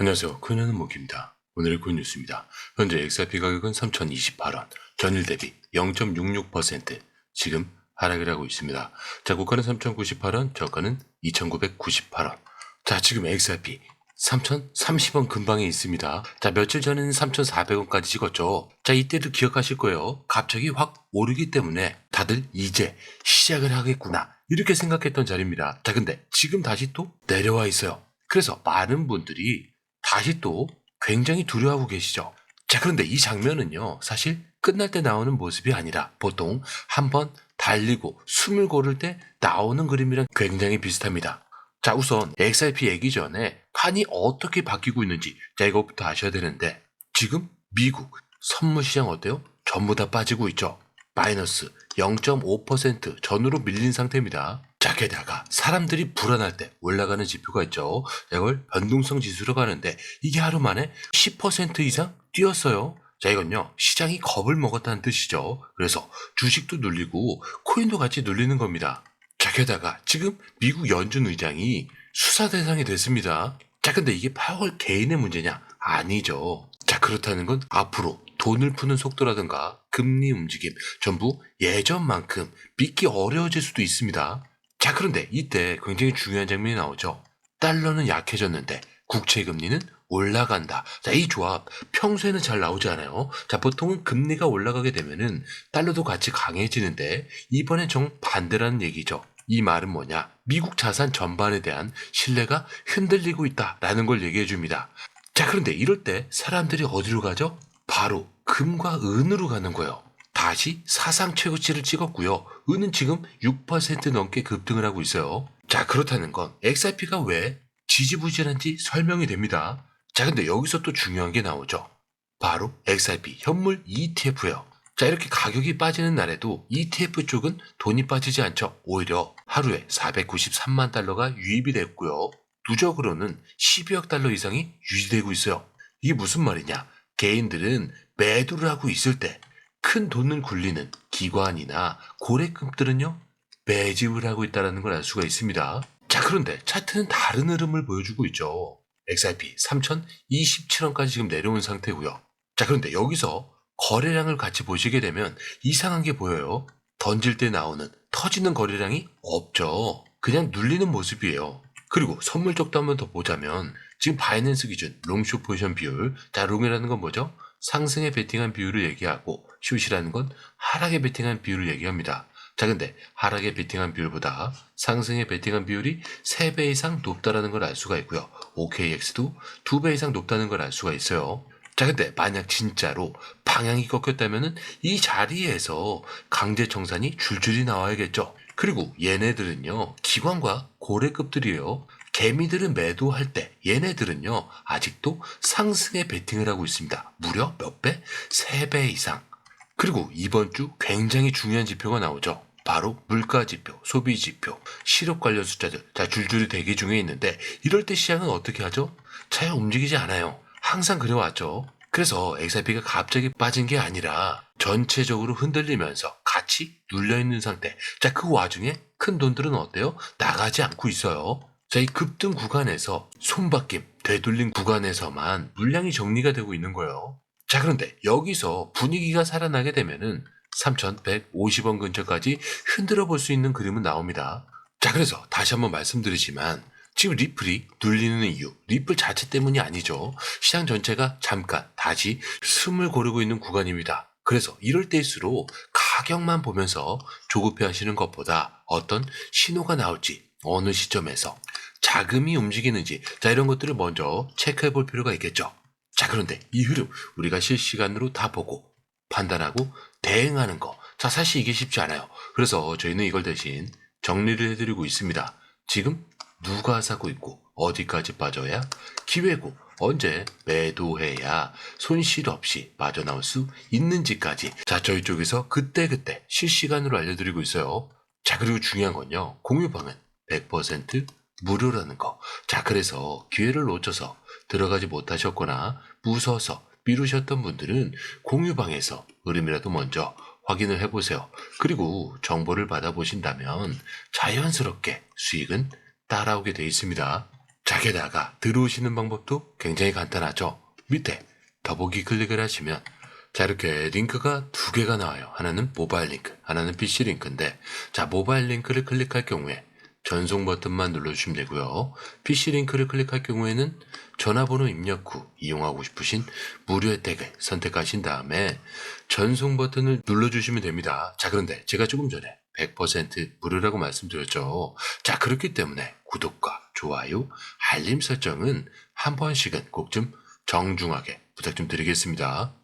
안녕하세요. 큰년은 목입니다. 오늘의 굿뉴스입니다. 현재 XRP 가격은 3,028원, 전일 대비 0.66% 지금 하락을 하고 있습니다. 자, 고가는 3,098원, 저가는 2,998원. 자, 지금 XRP 3,030원 근방에 있습니다. 자, 며칠 전에는 3,400원까지 찍었죠. 자, 이때도 기억하실 거예요. 갑자기 확 오르기 때문에 다들 이제 시작을 하겠구나. 이렇게 생각했던 자리입니다. 자, 근데 지금 다시 또 내려와 있어요. 그래서 많은 분들이 다시 또 굉장히 두려워하고 계시죠. 자, 그런데 이 장면은요, 사실 끝날 때 나오는 모습이 아니라 보통 한번 달리고 숨을 고를 때 나오는 그림이랑 굉장히 비슷합니다. 자, 우선 XRP 얘기 전에 판이 어떻게 바뀌고 있는지 자, 이것부터 아셔야 되는데 지금 미국 선물 시장 어때요? 전부 다 빠지고 있죠. 마이너스 0.5% 전으로 밀린 상태입니다. 자, 게다가 사람들이 불안할 때 올라가는 지표가 있죠. 이걸 변동성 지수라고 하는데 이게 하루 만에 10% 이상 뛰었어요. 자, 이건요, 시장이 겁을 먹었다는 뜻이죠. 그래서 주식도 눌리고 코인도 같이 눌리는 겁니다. 자, 게다가 지금 미국 연준 의장이 수사 대상이 됐습니다. 자, 근데 이게 파월 개인의 문제냐? 아니죠. 자, 그렇다는 건 앞으로 돈을 푸는 속도라든가 금리 움직임 전부 예전만큼 믿기 어려워질 수도 있습니다. 자, 그런데 이때 굉장히 중요한 장면이 나오죠. 달러는 약해졌는데 국채 금리는 올라간다. 자, 이 조합 평소에는 잘 나오지 않아요. 자, 보통은 금리가 올라가게 되면은 달러도 같이 강해지는데 이번엔 정 반대라는 얘기죠. 이 말은 뭐냐? 미국 자산 전반에 대한 신뢰가 흔들리고 있다라는 걸 얘기해 줍니다. 자, 그런데 이럴 때 사람들이 어디로 가죠? 바로 금과 은으로 가는 거예요. 다시 사상 최고치를 찍었고요. 은은 지금 6% 넘게 급등을 하고 있어요. 자, 그렇다는 건 XRP가 왜 지지부진한지 설명이 됩니다. 자, 근데 여기서 또 중요한 게 나오죠. 바로 XRP 현물 ETF예요. 자, 이렇게 가격이 빠지는 날에도 ETF 쪽은 돈이 빠지지 않죠. 오히려 하루에 493만 달러가 유입이 됐고요. 누적으로는 12억 달러 이상이 유지되고 있어요. 이게 무슨 말이냐? 개인들은 매도를 하고 있을 때 큰 돈을 굴리는 기관이나 고래급들은요 매집을 하고 있다는 걸 알 수가 있습니다. 자 그런데 차트는 다른 흐름을 보여주고 있죠. XRP 3,027원까지 지금 내려온 상태고요. 자 그런데 여기서 거래량을 같이 보시게 되면 이상한 게 보여요. 던질 때 나오는 터지는 거래량이 없죠. 그냥 눌리는 모습이에요. 그리고 선물 쪽도 한번 더 보자면 지금 바이낸스 기준 롱쇼 포지션 비율 자 롱이라는 건 뭐죠? 상승에 베팅한 비율을 얘기하고 숏이라는 건 하락에 베팅한 비율을 얘기합니다. 자 근데 하락에 베팅한 비율보다 상승에 베팅한 비율이 3배 이상 높다라는 걸 알 수가 있고요. OKX도 2배 이상 높다는 걸 알 수가 있어요. 자 근데 만약 진짜로 방향이 꺾였다면은 이 자리에서 강제 청산이 줄줄이 나와야겠죠. 그리고 얘네들은요 기관과 고래급들이에요. 개미들은 매도할 때 얘네들은요 아직도 상승에 베팅을 하고 있습니다. 무려 몇 배? 3배 이상. 그리고 이번 주 굉장히 중요한 지표가 나오죠. 바로 물가 지표, 소비 지표, 실업 관련 숫자들 자 줄줄이 대기 중에 있는데 이럴 때 시장은 어떻게 하죠? 잘 움직이지 않아요. 항상 그래왔죠. 그래서 XRP가 갑자기 빠진 게 아니라 전체적으로 흔들리면서 같이 눌려있는 상태. 자, 그 와중에 큰 돈들은 어때요? 나가지 않고 있어요. 자, 이 급등 구간에서 손바뀜, 되돌린 구간에서만 물량이 정리가 되고 있는 거예요. 자, 그런데 여기서 분위기가 살아나게 되면은 3,150원 근처까지 흔들어 볼 수 있는 그림은 나옵니다. 자, 그래서 다시 한번 말씀드리지만 지금 리플이 눌리는 이유, 리플 자체 때문이 아니죠. 시장 전체가 잠깐 다시 숨을 고르고 있는 구간입니다. 그래서 이럴 때일수록 가격만 보면서 조급해 하시는 것보다 어떤 신호가 나올지 어느 시점에서 자금이 움직이는지 자 이런 것들을 먼저 체크해 볼 필요가 있겠죠. 자 그런데 이 흐름 우리가 실시간으로 다 보고 판단하고 대응하는 거. 자 사실 이게 쉽지 않아요. 그래서 저희는 이걸 대신 정리를 해드리고 있습니다. 지금 누가 사고 있고 어디까지 빠져야 기회고 언제 매도해야 손실 없이 빠져나올 수 있는지까지 자 저희 쪽에서 그때그때 실시간으로 알려드리고 있어요. 자 그리고 중요한 건요 공유방은 100% 무료라는 거. 자 그래서 기회를 놓쳐서 들어가지 못하셨거나 무서워서 미루셨던 분들은 공유방에서 흐름이라도 먼저 확인을 해보세요. 그리고 정보를 받아보신다면 자연스럽게 수익은 따라오게 돼 있습니다. 자, 자, 게다가 들어오시는 방법도 굉장히 간단하죠. 밑에 더보기 클릭을 하시면 자, 이렇게 링크가 두 개가 나와요. 하나는 모바일 링크, 하나는 PC 링크인데 자, 모바일 링크를 클릭할 경우에 전송 버튼만 눌러주시면 되고요. PC 링크를 클릭할 경우에는 전화번호 입력 후 이용하고 싶으신 무료 혜택을 선택하신 다음에 전송 버튼을 눌러주시면 됩니다. 자, 그런데 제가 조금 전에 100% 무료라고 말씀드렸죠. 자, 그렇기 때문에 구독과 좋아요, 알림 설정은 한 번씩은 꼭 좀 정중하게 부탁 좀 드리겠습니다.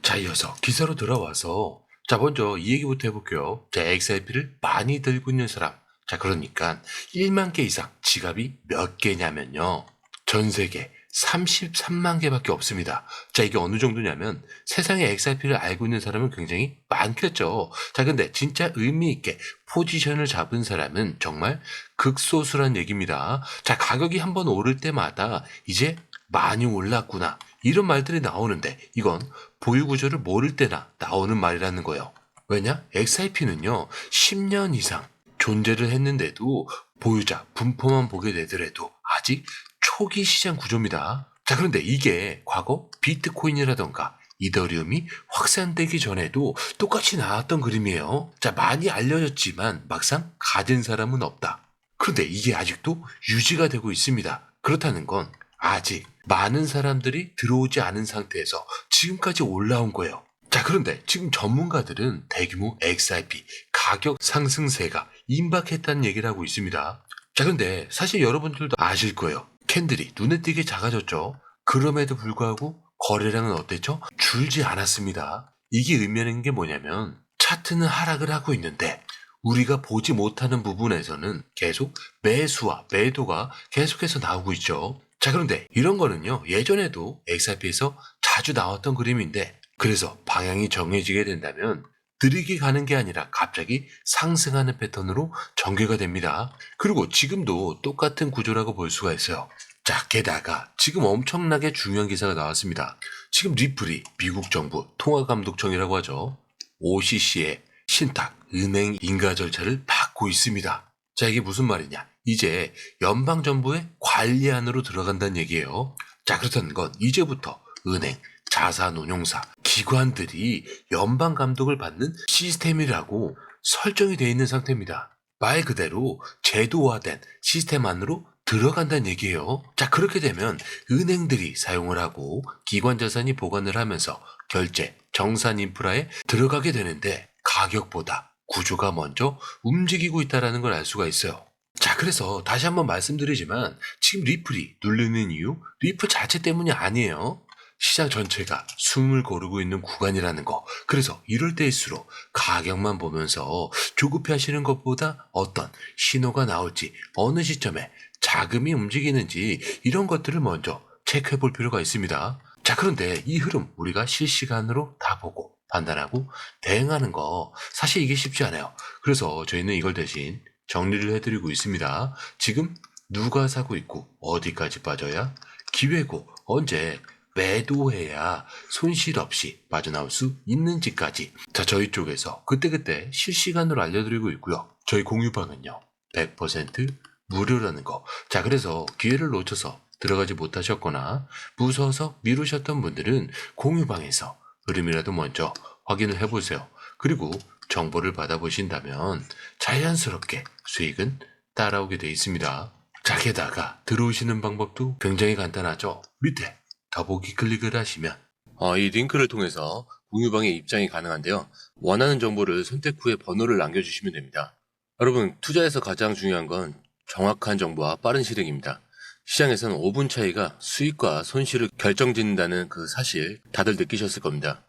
자, 이어서 기사로 들어와서 자, 먼저 이 얘기부터 해볼게요. 자, XRP를 많이 들고 있는 사람. 자, 그러니까 1만 개 이상 지갑이 몇 개냐면요. 전 세계 33만 개밖에 없습니다. 자, 이게 어느 정도냐면 세상에 XRP를 알고 있는 사람은 굉장히 많겠죠. 자, 근데 진짜 의미 있게 포지션을 잡은 사람은 정말 극소수란 얘기입니다. 자, 가격이 한번 오를 때마다 이제 많이 올랐구나. 이런 말들이 나오는데 이건 보유 구조를 모를 때나 나오는 말이라는 거예요. 왜냐? XRP는요, 10년 이상 존재를 했는데도 보유자 분포만 보게 되더라도 아직 초기 시장 구조입니다. 자, 그런데 이게 과거 비트코인이라던가 이더리움이 확산되기 전에도 똑같이 나왔던 그림이에요. 자, 많이 알려졌지만 막상 가진 사람은 없다. 그런데 이게 아직도 유지가 되고 있습니다. 그렇다는 건 아직 많은 사람들이 들어오지 않은 상태에서 지금까지 올라온 거예요. 자, 그런데 지금 전문가들은 대규모 XRP 가격 상승세가 임박했다는 얘기를 하고 있습니다. 자, 근데 사실 여러분들도 아실 거예요. 캔들이 눈에 띄게 작아졌죠. 그럼에도 불구하고 거래량은 어땠죠? 줄지 않았습니다. 이게 의미하는 게 뭐냐면 차트는 하락을 하고 있는데 우리가 보지 못하는 부분에서는 계속 매수와 매도가 계속해서 나오고 있죠. 자, 그런데 이런 거는요, 예전에도 XRP에서 자주 나왔던 그림인데, 그래서 방향이 정해지게 된다면, 느리게 가는 게 아니라 갑자기 상승하는 패턴으로 전개가 됩니다. 그리고 지금도 똑같은 구조라고 볼 수가 있어요. 자, 게다가 지금 엄청나게 중요한 기사가 나왔습니다. 지금 리플이 미국 정부 통화감독청이라고 하죠. OCC의 신탁, 은행 인가 절차를 받고 있습니다. 자, 이게 무슨 말이냐? 이제 연방정부의 관리안으로 들어간다는 얘기예요. 자, 그렇다는 건 이제부터 은행, 자산운용사, 기관들이 연방 감독을 받는 시스템이라고 설정이 되어 있는 상태입니다. 말 그대로 제도화된 시스템 안으로 들어간다는 얘기예요. 자, 그렇게 되면 은행들이 사용을 하고 기관 자산이 보관을 하면서 결제, 정산 인프라에 들어가게 되는데 가격보다 구조가 먼저 움직이고 있다는 걸 알 수가 있어요. 자, 그래서 다시 한번 말씀드리지만 지금 리플이 눌리는 이유 리플 자체 때문이 아니에요. 시장 전체가 숨을 고르고 있는 구간이라는 거. 그래서 이럴 때일수록 가격만 보면서 조급해 하시는 것보다 어떤 신호가 나올지 어느 시점에 자금이 움직이는지 이런 것들을 먼저 체크해 볼 필요가 있습니다. 자, 그런데 이 흐름 우리가 실시간으로 다 보고 판단하고 대응하는 거 사실 이게 쉽지 않아요. 그래서 저희는 이걸 대신 정리를 해드리고 있습니다. 지금 누가 사고 있고 어디까지 빠져야 기회고 언제 매도해야 손실 없이 빠져나올 수 있는지까지 자 저희 쪽에서 그때그때 실시간으로 알려드리고 있고요. 저희 공유방은요 100% 무료라는 거. 자 그래서 기회를 놓쳐서 들어가지 못하셨거나 무서워서 미루셨던 분들은 공유방에서 흐름이라도 먼저 확인을 해보세요. 그리고 정보를 받아보신다면 자연스럽게 수익은 따라오게 되어 있습니다. 자, 게다가 들어오시는 방법도 굉장히 간단하죠. 밑에 더보기 클릭을 하시면 어, 이 링크를 통해서 공유방에 입장이 가능한데요. 원하는 정보를 선택 후에 번호를 남겨주시면 됩니다. 여러분, 투자에서 가장 중요한 건 정확한 정보와 빠른 실행입니다. 시장에서는 5분 차이가 수익과 손실을 결정짓는다는 그 사실 다들 느끼셨을 겁니다.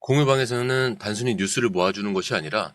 공유방에서는 단순히 뉴스를 모아주는 것이 아니라